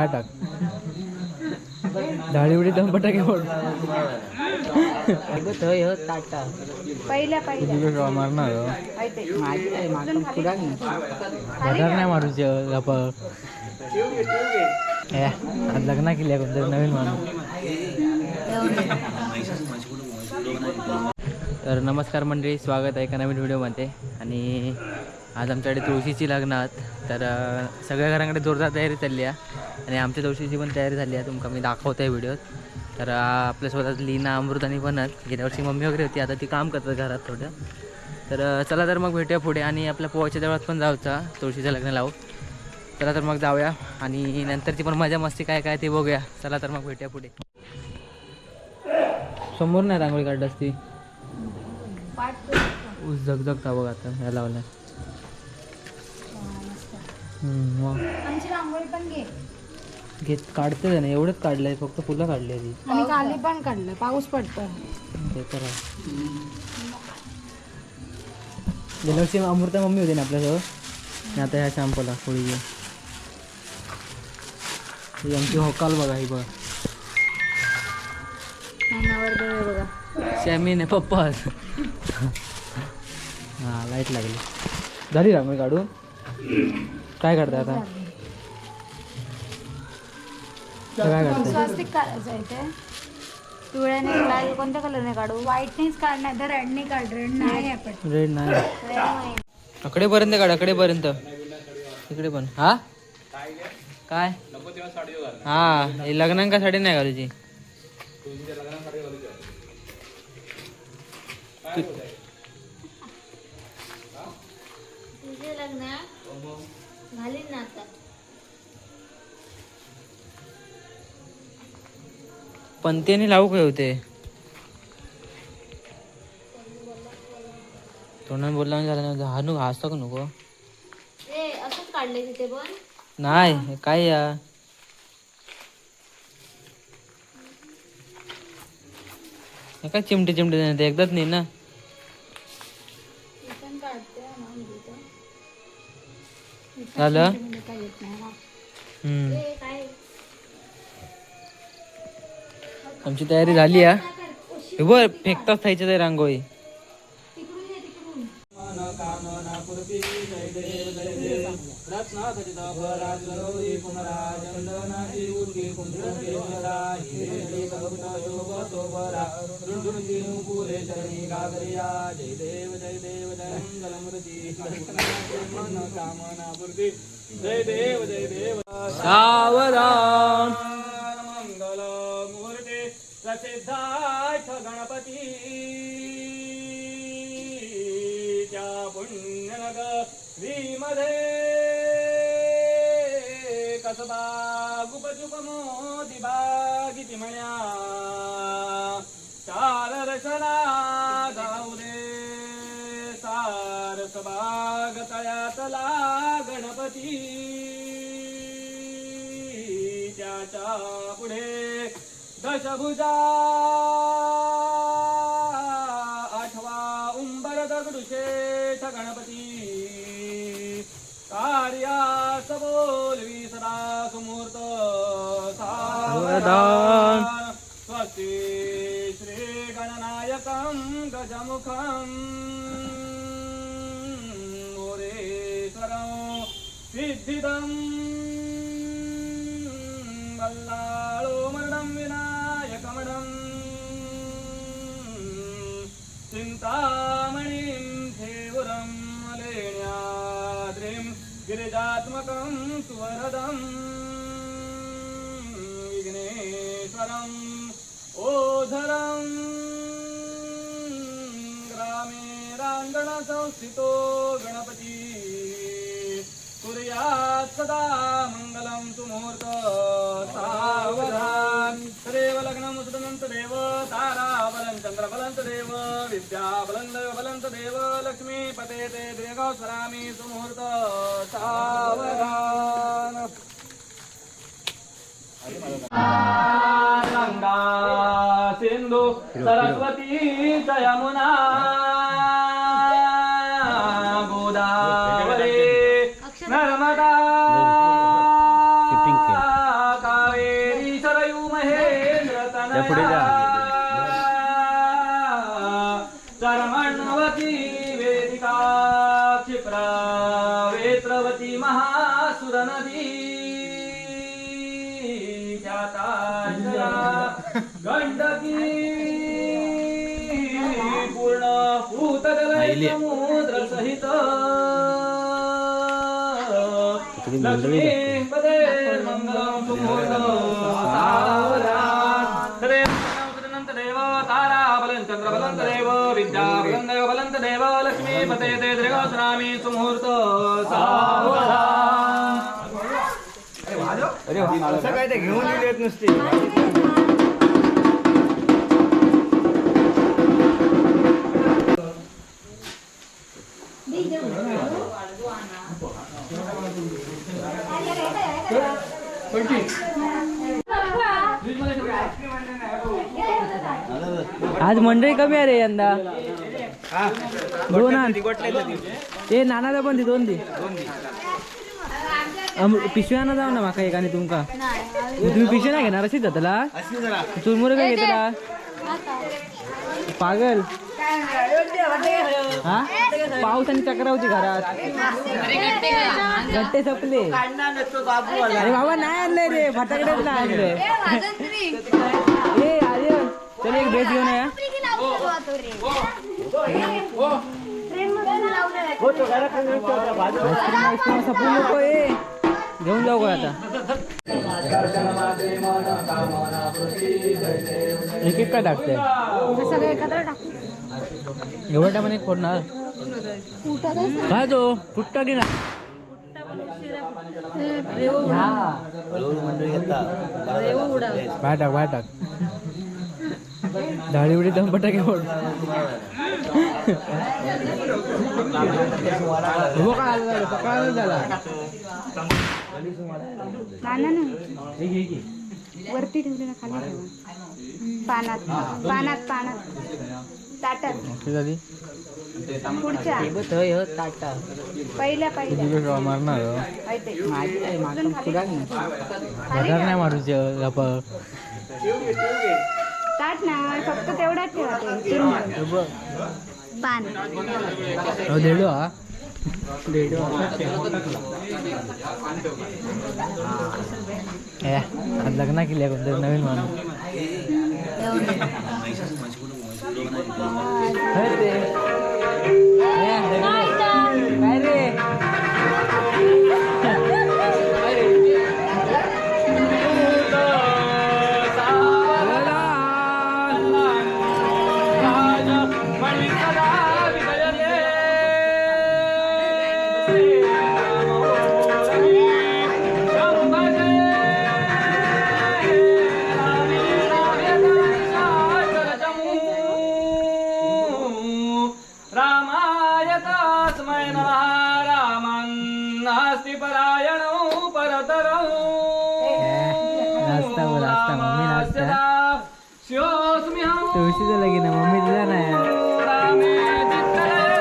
बाहेर टाक डाळीवडी दम फटाके फोड हो पहिल्या पहिल्या. मारणार माझी माझं पुरा गटार नाही. मारूचे गप आज लग्न केली कोणतरी नवीन माणूस. तर नमस्कार मंडळी स्वागत आहे एका नवीन व्हिडिओमध्ये. आणि आज आमच्याकडे तुळशीची लग्नात तर अं, सगळ्या घरांकडे जोरदार तयारी चालली आहे. आणि आमच्या तुळशीची पण तयारी झाली आहे. तुमका मी दाखवतो आहे व्हिडिओत तर अं, आपल्यासोबत लीना अमृत आणि बनत गेल्या वर्षी मम्मी वगैरे होती. आता ती काम करतात घरात थोडं. तर चला तर मग भेटूया पुढे आणि आपल्या पोहाच्या देवळात पण जाऊचा. तुळशीचं लग्न लावू. चला तर मग जाऊया. आणि नंतरची पण मजा मस्ती काय काय ते बघूया. चला तर मग भेटूया पुढे. समोर नाही रांगोळी काढली असती? ऊस जगजगता बघ आता. ह्या लावल्या. मग घेत काढते ना एवढंच काढलंय फक्त फुलं काढली ती. आणि खाली पण काढलं. पाऊस पडतोय. ते तर आहे. गेल्या वर्षी अमृता मम्मी होती ना आपल्यासोबत आणि आता ह्या शॅम्पूला थोडी घे ही आमची होकाल बघा ही बघ. बघा. शॅमी नाही पप्पा हां लाइट लागली. झाली रांगोळी काढून. काय काढताय आता? स्वस्तिक काढायचं आहे ते. पिवळ्याने लाल कोणत्या कलरने काढू? व्हाईटनेच काढ नाही तर रेडने काढ रेड नाही आपण रेड नाही. अकडेपर्यंत काढ अकडेपर्यंत इकडे पण. हा? काय? हा हे लग्नांका साडी नाही घालूची पंतेने लावू काय होते? तोंडाने बोलला झालं नाही हा नको हसता का नको? असंच काढलंय तिथे पण. नाही हे काय या? काय चिमटे चिमटे देणार एकदाच नाही ना? झालं? हम्म. आमची तयारी झाली आहे हे बर फेकताच थायची ते रांगोळी. सावधान मंगल मूर्ती सिद्धार्थ गणपती. त्या पुण्यनगरीमध्ये कसबा गुपचुप मोदी बागिती म्हणा चार रचना गाऊ दे बाग तळ्यातला गणपती. त्याच्या पुढे दशभुजा आठवा उंबर दगडूशेठ गणपती. कार्यास बोलवी सदा सुमूर्त. स्वस्ती श्री गणनायकं गजमुखं. मोरेश्वरं सिद्धिदम् चिंतामणिं धेवरं लेण्याद्रिं गिरिजात्मकं सुवरदम् विघ्नेश्वरम् ओधरं ग्रामे राङ्गणसंस्थितो गणपती कुर्यात् सदा मङ्गलं सुमुहूर्त सावधान तदेव लग्नं सुदनन्त देव ताराबलं चन्द्रबलं देव विद्याबलं बलं देव लक्ष्मीपते ते दीर्घौ स्वरामि सुमुहूर्त सावधान गंगा सिंधू सरस्वती च यमुना लक्ष्मी पदे मंगलम सुमुहूर्त सावधान तदेव तदनन्तदेव ताराबलं चन्द्रबलं तदेव विद्याबलं देव आज मंडळी कमी आहे रे यंदा. दोन. ते नानाला पण दी दोन दी. पिशव्यानं जाऊ ना माका एक आणि तुमका. तुम्ही पिशवी नाही घेणार अशीच जातला चुरमुरे काय घेतला? पागल. हा? पाऊस आणि चक्र होती घरात. गट्टे संपले. अरे बाबा नाही आणलंय रे. फटाकडेच नाही ए आर्यन चल एक ड्रेस घेऊन या. सपून नको ए घेऊन जाऊ का आता. एक एक काय टाकते सगळं एकत्र टाकू. एवढ्या टायमाने फोडणार? काय तो? फुटता की ना बाय टाक बाय टाक डाळी उडी दम फटाके फोड. हो आलं झाला? वरती ठेवलेला खाली ठेवा. पानात पानात पानात. ताटात किती झाली. पुढच्या. टाटा. पहिल्या पहिल्या. मारणार ऐते. माझी आई मागं पुढा नाही हजार नाही मारूचे गप्पा. ताट ना फक्त तेवढाच ठेवा ते. चिरून. पान. हो. देडो हा. ए, आज लग्न केली आहे कोणतरी नवीन माणूस. होय ते. नाचता. शिवस्म्यहं तुळशीचं लगीन मम्मी दिला नाही चित्तलये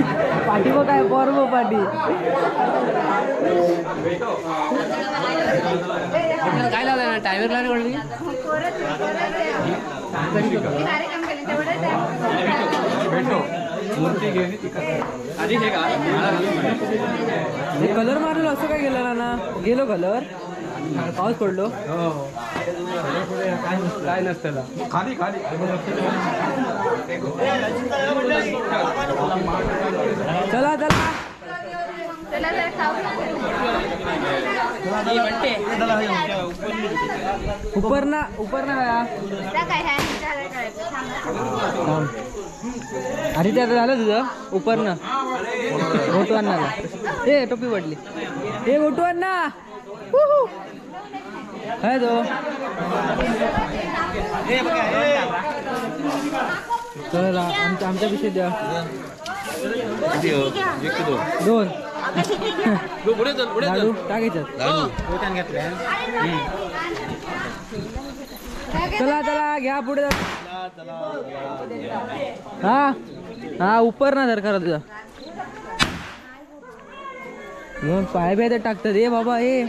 पाठी बघ काय पोर बघ पाठी. काय लावलं ना टायवर लावले कोणी कार्यक्रम केले तेवढं कलर मारलो असं काय गेलं ना गेलो कलर पाऊस पडलो. काय नसतं खाली खाली. चला चला. ह्या ह्याच्यावर करायचं थांबा. अरे ते आता झालं तुझं? उपरनं. गोटू अण्णाला. ए टोपी पडली. ए गोटू अण्णा. काय तो चला आमच्या आमच्या पिशवीत द्या. दोन. पुढे लाडू टाकायचं चला चला घ्या पुढे हा? हा उपर ना जर करा तुझा मग पाय बिय तर टाकतात. ए बाबा ए.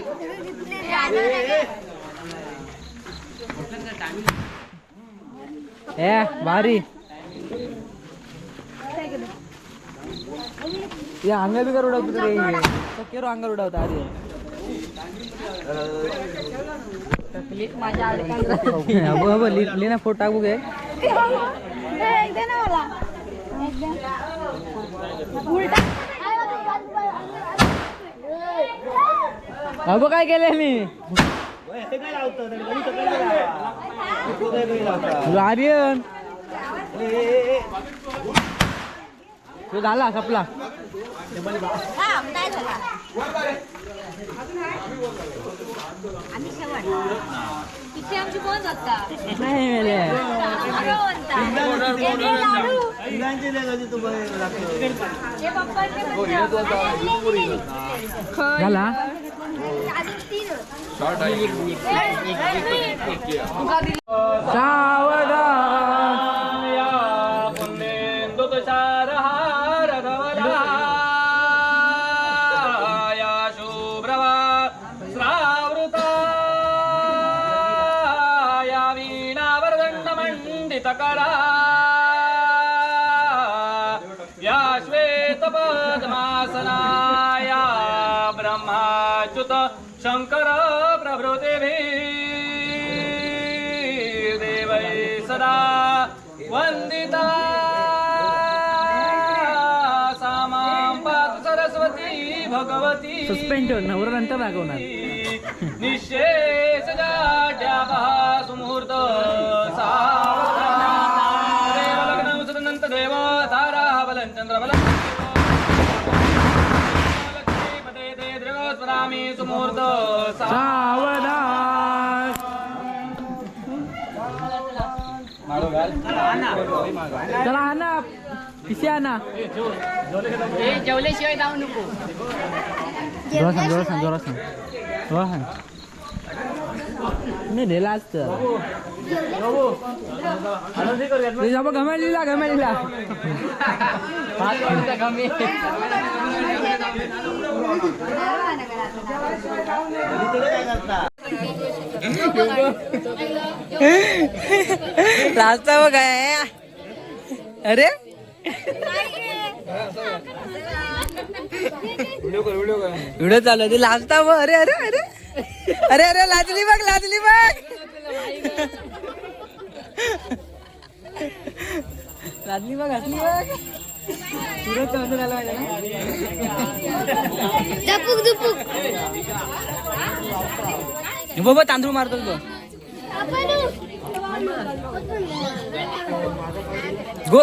ए भारी. या अंगा बिगर उडवतो रे शक्यरो अंगावर उडवता आधी. अबो अबो लि लिना फोटो टाकू गे अबो काय केलंय मी? आर्यन तो झाला सपला. तिथे आमची कोण जाता नाही शङ्कर प्रभृतिभिः देवै सदा वन्दिता। सरस्वती भगवती। सस्पेंड नवरा नंतर दाखवणार सा सावधान. चला आणा. पिशे आणा. जेवल्याशिवाय जाऊ नको. जोरा सांग जोरा सांग जोरा सांग. जोरा सांग. नाही नेला असतं. घमेलीला घमेलीला लाजता बघ काय अरे? व्हिडिओ चालू लाजता बघ. अरे अरे अरे. अरे अरे लाजली बघ लाजली बघ. लाजली बघ हसली बघ. चौधरी आला पाहिजे ना? दपुक दुपुक बाबा तांदूळ मारतो तो. गो.